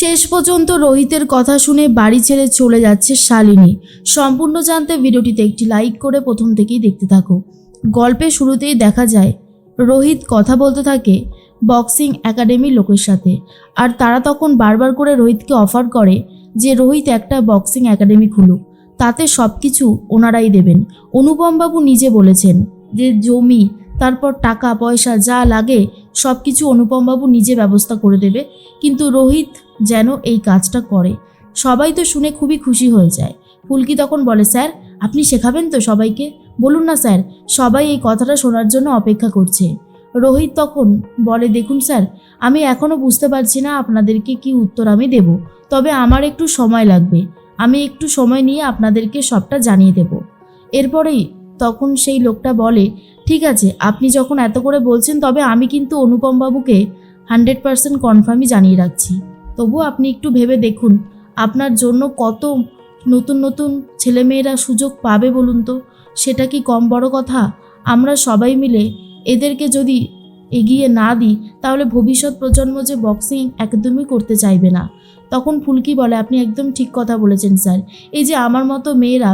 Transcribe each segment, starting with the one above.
শেষ পর্যন্ত রোহিতের কথা শুনে বাড়ি ছেড়ে চলে যাচ্ছে শালিনী। সম্পূর্ণ জানতে ভিডিওটিতে একটি লাইক করে প্রথম থেকেই দেখতে থাকো। গল্পের শুরুতেই দেখা যায়, রোহিত কথা বলতে থাকে বক্সিং একাডেমির লোকের সাথে। আর তারা তখন বারবার করে রোহিতকে অফার করে যে রোহিত একটা বক্সিং একাডেমি খুলুক। তাতে সব কিছু ওনারাই দেবেন। অনুপমবাবু নিজে বলেছেন যে জমি, তারপর টাকা, পয়সা যা লাগে সব কিছু অনুপমবাবু নিজে ব্যবস্থা করে দেবে। কিন্তু রোহিত যেন এই কাজটা করে। সবাই তো শুনে খুবই খুশি হয়ে যায়। ফুলকি তখন বলে, স্যার, আপনি শেখাবেন তো সবাইকে? বলুন না, স্যার, সবাই এই কথাটা শোনার জন্য অপেক্ষা করছে। রোহিত তখন বলে, দেখুন, স্যার, আমি এখনও বুঝতে পারছি না আপনাদেরকে কি উত্তর আমি দেব, তবে আমার একটু সময় লাগবে। আমি একটু সময় নিয়ে আপনাদেরকে সবটা জানিয়ে দেব। এরপরেই তখন সেই লোকটা বলে, ঠিক আছে, আপনি যখন এত করে বলছেন, তবে আমি কিন্তু অনুপম বাবুকে হান্ড্রেড পারসেন্ট কনফার্মই জানিয়ে রাখছি। তবুও আপনি একটু ভেবে দেখুন, আপনার জন্য কত নতুন নতুন ছেলেমেয়েরা সুযোগ পাবে বলুন তো? সেটা কি কম বড় কথা? আমরা সবাই মিলে এদেরকে যদি এগিয়ে না দিই, তাহলে ভবিষ্যৎ প্রজন্ম যে বক্সিং একদমই করতে চাইবে না। তখন ফুলকি বলে, আপনি একদম ঠিক কথা বলেছেন, স্যার। এই যে আমার মতো মেয়েরা,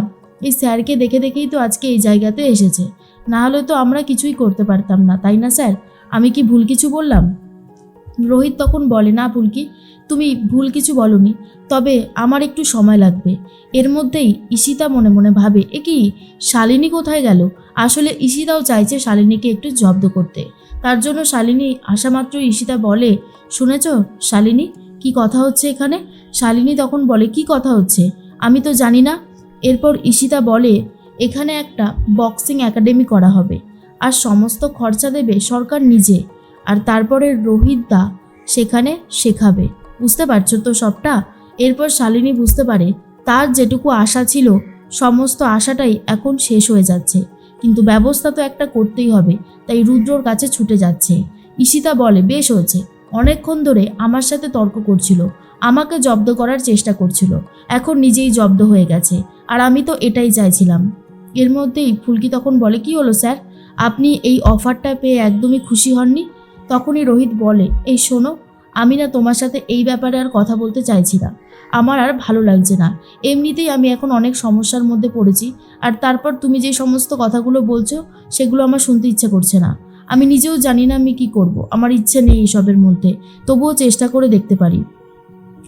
এই স্যারকে দেখে দেখেই তো আজকে এই জায়গাতে এসেছে। না হলে তো আমরা কিছুই করতে পারতাম না, তাই না, স্যার? আমি কি ভুল কিছু বললাম? রোহিত তখন বলে, না ফুলকি তুমি ভুল কিছু বলনি, তবে আমার একটু সময় লাগবে। এর মধ্যেই ঈশিতা মনে মনে ভাবে, এ কি, শালিনী কোথায় গেল? আসলে ঈশিতাও চাইছে শালিনীকে একটু জব্দ করতে। তার জন্য শালিনী আসামাত্র ঈশিতা বলে, শুনেছ শালিনী, কি কথা হচ্ছে এখানে? শালিনী তখন বলে, কি কথা হচ্ছে? আমি তো জানি না। এরপর ঈশিতা বলে, এখানে একটা বক্সিং একাডেমি করা হবে, আর সমস্ত খরচা দেবে সরকার নিজে। আর তারপরে রোহিত দা সেখানে শেখাবে। বুঝতে পারছ তো সবটা? এরপর শালিনী বুঝতে পারে, তার যেটুকু আশা ছিল, সমস্ত আশাটাই এখন শেষ হয়ে যাচ্ছে। কিন্তু ব্যবস্থা তো একটা করতেই হবে, তাই রুদ্রর কাছে ছুটে যাচ্ছে। ঈশিতা বলে, বেশ হয়েছে। অনেকক্ষণ ধরে আমার সাথে তর্ক করছিল, আমাকে জব্দ করার চেষ্টা করছিল। এখন নিজেই জব্দ হয়ে গেছে, আর আমি তো এটাই চাইছিলাম। এর মধ্যেই ফুলকি তখন বলে, কি হলো স্যার? আপনি এই অফারটা পেয়ে একদমই খুশি হননি? তখনই রোহিত বলে, এই শোনো, আমি না তোমার সাথে এই ব্যাপারে আর কথা বলতে চাইছি না। আমার আর ভালো লাগছে না। এমনিতেই আমি এখন অনেক সমস্যার মধ্যে পড়েছি, আর তারপর তুমি যে সমস্ত কথাগুলো বলছো, সেগুলো আমার শুনতে ইচ্ছে করছে না। আমি নিজেও জানি না আমি কি করব। আমার ইচ্ছে নেই এসবের মধ্যে। তবুও চেষ্টা করে দেখতে পারি।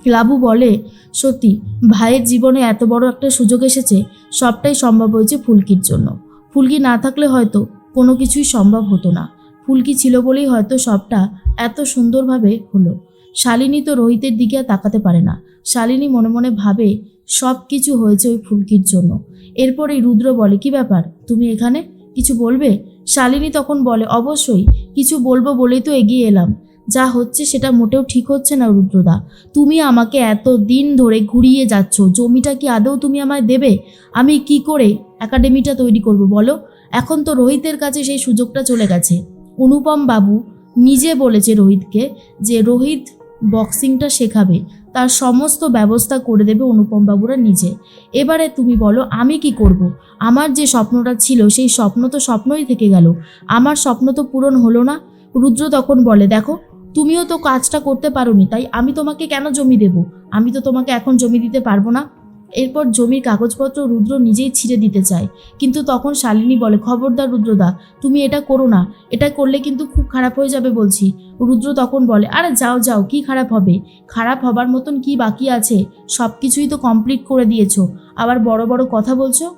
লাবু বলে, সত্যি, ভাইয়ের জীবনে এত বড় একটা সুযোগ এসেছে, সবটাই সম্ভব হয়েছে ফুলকির জন্য। ফুলকি না থাকলে হয়তো কোনো কিছুই সম্ভব হতো না। ফুলকি ছিল বলেই হয়তো সবটা এত সুন্দরভাবে হলো। শালিনী তো রোহিতের দিকে তাকাতে পারে না। শালিনী মনে মনে ভাবে সব কিছু হয়েছে ওই ফুলকির জন্য। এরপরেই রুদ্র বলে, কি ব্যাপার? তুমি এখানে? কিছু বলবে? শালিনী তখন বলে, অবশ্যই, কিছু বলব বলেই তো এগিয়ে এলাম। যা হচ্ছে সেটা মোটেও ঠিক হচ্ছে না, রুদ্রদা। তুমি আমাকে এত দিন ধরে ঘুরিয়ে যাচ্ছ, জমিটা কি আদৌ তুমি আমায় দেবে? আমি কি করে একাডেমিটা তৈরি করব বলো? এখন তো রোহিতের কাছে সেই সুযোগটা চলে গেছে। অনুপম বাবু নিজে বলেছে রোহিতকে যে রোহিত বক্সিংটা শেখাবে, তার সমস্ত ব্যবস্থা করে দেবে অনুপম বাবুরা নিজে। এবারে তুমি বলো, আমি কি করব। আমার যে স্বপ্নটা ছিল, সেই স্বপ্ন তো স্বপ্নই থেকে গেল। আমার স্বপ্ন তো পূরণ হলো না। রুদ্র তখন বলে, দেখো, তুমিও তো কাজটা করতে পারোনি, তাই আমি তোমাকে কেন জমি দেব? আমি তো তোমাকে এখন জমি দিতে পারব না। এরপর জমির কাগজপত্র রুদ্র নিজেই ছিঁড়ে দিতে চায়। কিন্তু তখন শালিনী বলে, খবরদার রুদ্রদা, তুমি এটা করো না। এটা করলে কিন্তু খুব খারাপ হয়ে যাবে বলছি। রুদ্র তখন বলে, আরে যাও যাও, কি খারাপ হবে? খারাপ হবার মতন কি বাকি আছে? সব কিছুই তো কমপ্লিট করে দিয়েছ। আবার বড় বড় কথা বলছো?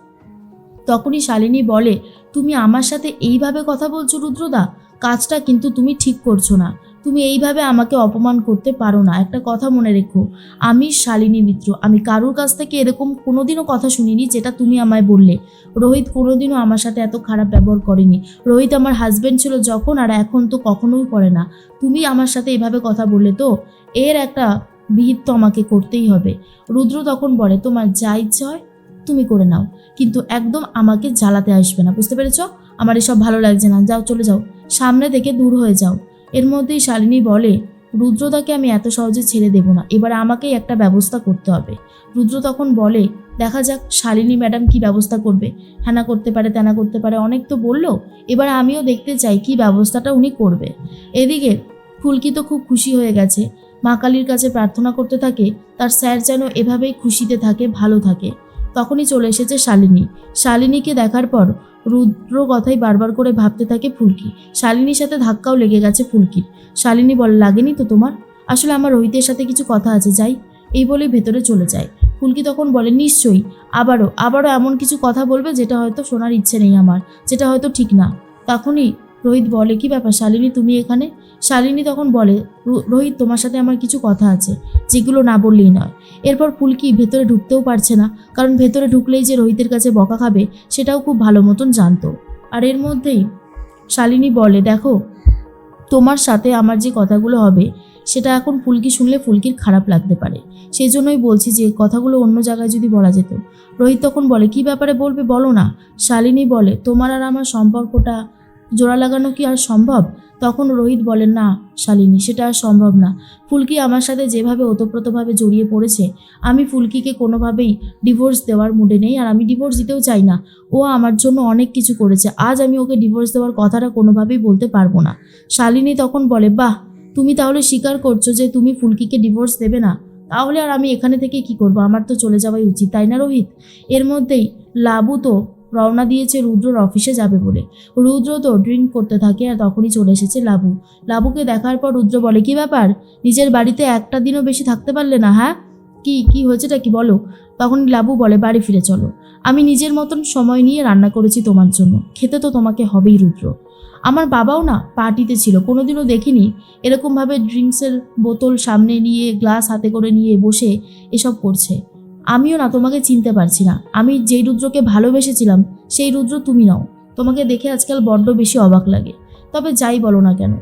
তখনই শালিনী বলে, তুমি আমার সাথে এইভাবে কথা বলছো রুদ্রদা? কাজটা কিন্তু তুমি ঠিক করছ না। তুমি এইভাবে আমাকে অপমান করতে পারো না। একটা কথা মনে রেখো, আমি শালিনী মিত্র। আমি কারুর কাছ থেকে এরকম কোনোদিনও কথা শুনিনি যেটা তুমি আমায় বললে। রোহিত কোনোদিনও আমার সাথে এত খারাপ ব্যবহার করেনি। রোহিত আমার হাজব্যান্ড ছিল যখন আর এখন তো কখনোই করে না। তুমি আমার সাথে এভাবে কথা বললে তো এর একটা বিহিত তো আমাকে করতেই হবে। রুদ্র তখন বলে, তোমার যা ইচ্ছে হয় তুমি করে নাও। কিন্তু একদম আমাকে জ্বালাতে আসবে না। বুঝতে পেরেছ? আমার এসব ভালো লাগছে না। যাও, চলে যাও। সামনে থেকে দূর হয়ে যাও। এর মধ্যেই শালিনী বলে, রুদ্রদাকে আমি এত সহজে ছেড়ে দেব না। এবার আমাকেই একটা ব্যবস্থা করতে হবে। রুদ্র তখন বলে, দেখা যাক শালিনী ম্যাডাম কি ব্যবস্থা করবে। হ্যানা করতে পারে তেনা করতে পারে, অনেক তো বলল। এবার আমিও দেখতে চাই কি ব্যবস্থাটা উনি করবে। এদিকে ফুলকি তো খুব খুশি হয়ে গেছে। মা কালীর কাছে প্রার্থনা করতে থাকে, তার স্যার যেন এভাবেই খুশিতে থাকে, ভালো থাকে। তখনই চলে এসেছে শালিনী। শালিনীকে দেখার পর রুদ্র কথাই বারবার করে ভাবতে থাকে ফুলকি। শালিনীর সাথে ধাক্কাও লেগে গেছে ফুলকির। শালিনী বলে, লাগেনি তো তোমার? আসলে আমার রোহিতের সাথে কিছু কথা আছে, যাই। এই বলে ভেতরে চলে যায়। ফুলকি তখন বলে, নিশ্চয়ই, আবারও আবারও এমন কিছু কথা বলবে যেটা হয়তো শোনার ইচ্ছে নেই আমার, যেটা হয়তো ঠিক না। তখনই রোহিত বলে, কি ব্যাপার শালিনী, তুমি এখানে? শালিনী তখন বলে, "রো- রোহিত, তোমার সাথে আমার কিছু কথা আছে, যেগুলো না বললেই নয়। এরপর পুলকি ভেতরে ঢুকতেও পারছে না, কারণ ভেতরে ঢুকলেই যে রোহিতের কাছে বকা খাবে, সেটাও খুব ভালো মতন জানতো। আর এর মধ্যেই শালিনী বলে, দেখো, তোমার সাথে আমার যে কথাগুলো হবে, সেটা এখন ফুলকি শুনলে ফুলকির খারাপ লাগতে পারে। সেই জন্যই বলছি যে, কথাগুলো অন্য জায়গায় যদি বলা যেত। রোহিত তখন বলে, কি ব্যাপারে বলবে বলো না? শালিনী বলে, তোমার আর আমার সম্পর্কটা জোড়া লাগানো কি আর সম্ভব? তখন রোহিত বলেন, না, শালিনী, সেটা আর সম্ভব না। ফুলকি আমার সাথে যেভাবে ওতপ্রোতভাবে জড়িয়ে পড়েছে, আমি ফুলকিকে কোনোভাবেই ডিভোর্স দেওয়ার মুডে নেই আর আমি ডিভোর্স দিতেও চাই না। ও আমার জন্য অনেক কিছু করেছে, আজ আমি ওকে ডিভোর্স দেওয়ার কথাটা কোনোভাবেই বলতে পারব না। শালিনী তখন বলে, বাহ, তুমি তাহলে স্বীকার করছ যে তুমি ফুলকিকে ডিভোর্স দেবে না? তাহলে আর আমি এখানে থেকে কি করব? আমার তো চলে যাওয়াই উচিত, তাই না রোহিত? এর মধ্যেই লাবু তো রওনা দিয়েছে রুদ্রর অফিসে যাবে বলে। রুদ্র তো ড্রিঙ্ক করতে থাকে আর তখনই চলে এসেছে লাবু। লাবুকে দেখার পর রুদ্র বলে, কি ব্যাপার? নিজের বাড়িতে একটা দিনও বেশি থাকতে পারলে না হ্যাঁ? কি কি হয়েছেটা কি বলো? তখন লাবু বলে, বাড়ি ফিরে চলো। আমি নিজের মতন সময় নিয়ে রান্না করেছি তোমার জন্য। খেতে তো তোমাকে হবেই রুদ্র। আমার বাবাও না পার্টিতে ছিল, কোনোদিনও দেখিনি। এরকমভাবে ড্রিঙ্কসের বোতল সামনে নিয়ে, গ্লাস হাতে করে নিয়ে বসে এসব করছে। আমিও না, তোমাকে চিনতে পারছি না। আমি যেই রুদ্রকে ভালোবেসেছিলাম, সেই রুদ্র তুমি নাও। তোমাকে দেখে আজকাল বড্ড বেশি অবাক লাগে। তবে যাই বলো না কেন,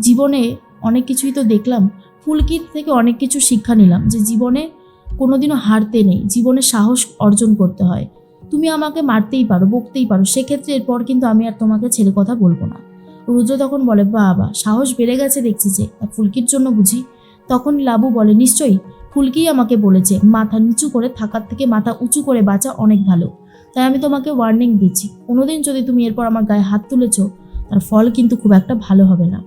জীবনে অনেক কিছুই তো দেখলাম, ফুলকির থেকে অনেক কিছু শিক্ষা নিলাম যে জীবনে কোনোদিনও হারতে নেই, জীবনে সাহস অর্জন করতে হয়। তুমি আমাকে মারতেই পারো, বকতেই পারো, সেক্ষেত্রে এরপর কিন্তু আমি আর তোমাকে ছেড়ে কথা বলব না। রুদ্র তখন বলে, বাবা, সাহস বেড়ে গেছে দেখছি যে ফুলকির জন্য বুঝি? তখন লাবু বলে, নিশ্চয়ই ফুলকিই আমাকে বলেছে, মাথা নিচু করে থাকার থেকে মাথা উঁচু করে বাঁচা অনেক ভালো। তাই আমি তোমাকে ওয়ার্নিং দিচ্ছি। কোনোদিন যদি তুমি এরপর আমার গায়ে হাত তুলেছ, তার ফল কিন্তু খুব একটা ভালো হবে না।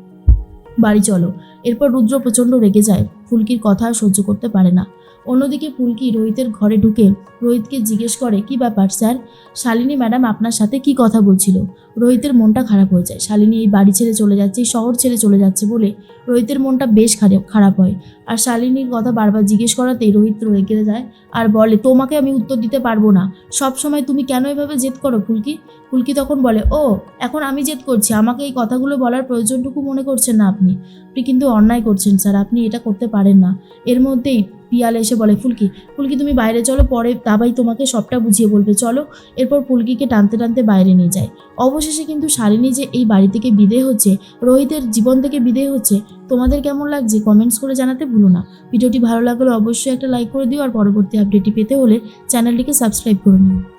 বাড়ি চলো। এরপর রুদ্র প্রচণ্ড রেগে যায়। ফুলকির কথা সহ্য করতে পারে না। অন্যদিকে ফুলকি রোহিতের ঘরে ঢুকে রোহিতকে জিজ্ঞেস করে, কি ব্যাপার স্যার? শালিনী ম্যাডাম আপনার সাথে কি কথা বলছিল? রোহিতের মনটা খারাপ হয়ে যায়। শালিনী এই বাড়ি ছেড়ে চলে যাচ্ছে শহর ছেড়ে চলে যাচ্ছে বলে রোহিতের মনটা বেশ খারাপ খারাপ হয়। আর শালিনীর কথা বারবার জিজ্ঞেস করাতেই রোহিত রেগে যায় আর বলে, তোমাকে আমি উত্তর দিতে পারব না। সব সময় তুমি কেন এভাবে জেদ করো ফুলকি ফুলকি তখন বলে, ও, এখন আমি জেদ করছি। আমাকে এই কথাগুলো বলার প্রয়োজনটুকু মনে করছেন না আপনি। আপনি কিন্তু অন্যায় করছেন স্যার। আপনি এটা করতে পারেন না। এর মধ্যেই পিয়াল এসে বলে, ফুলকি ফুলকি তুমি বাইরে চলো, পরে দাবাই তোমাকে সবটা বুঝিয়ে বলবে, চলো। এরপর ফুলকিকে টানতে টানতে বাইরে নিয়ে যায়। অবশেষে কিন্তু শালিনী যে এই বাড়ি থেকে বিদেয় হচ্ছে, রোহিতের জীবন থেকে বিদেয় হচ্ছে, তোমাদের কেমন লাগছে কমেন্টস করে জানাতে ভুলো না। ভিডিওটি ভালো লাগলে অবশ্যই একটা লাইক করে দিও, আর পরবর্তী আপডেটটি পেতে হলে চ্যানেলটিকে সাবস্ক্রাইব করে নিও।